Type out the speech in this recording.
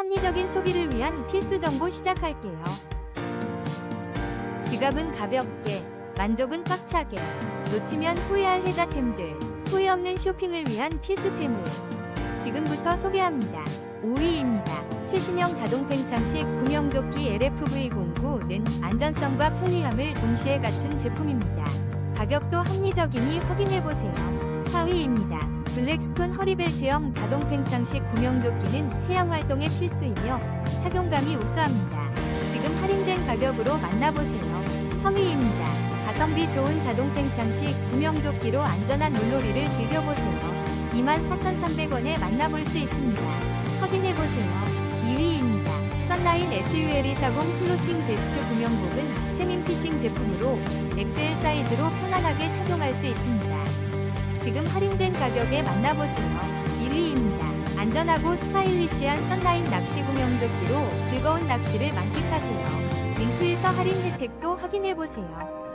합리적인 소비를 위한 필수 정보 시작할게요. 지갑은 가볍게, 만족은 꽉차게, 놓치면 후회할 혜자템들, 후회 없는 쇼핑을 위한 필수템을 지금부터 소개합니다. 5위입니다. 최신형 자동 팽창식 구명조끼 LFV09는 안전성과 편리함을 동시에 갖춘 제품입니다. 가격도 합리적이니 확인해보세요. 4위입니다. 블랙스톤 허리벨트형 자동 팽창식 구명조끼는 해양 활동에 필수이며 착용감이 우수합니다. 지금 할인된 가격으로 만나보세요. 3위입니다. 가성비 좋은 자동 팽창식 구명조끼로 안전한 물놀이를 즐겨보세요. 24,300원에 만나볼 수 있습니다. 확인해보세요. 2위입니다. 썬라인 SUL240 플로팅 베스트 구명복은 세민 피싱 제품으로 XL 사이즈로 편안하게 착용할 수 있습니다. 지금 할인된 가격에 만나보세요. 1위입니다. 안전하고 스타일리시한 썬라인 낚시 구명조끼로 즐거운 낚시를 만끽하세요. 링크에서 할인 혜택도 확인해보세요.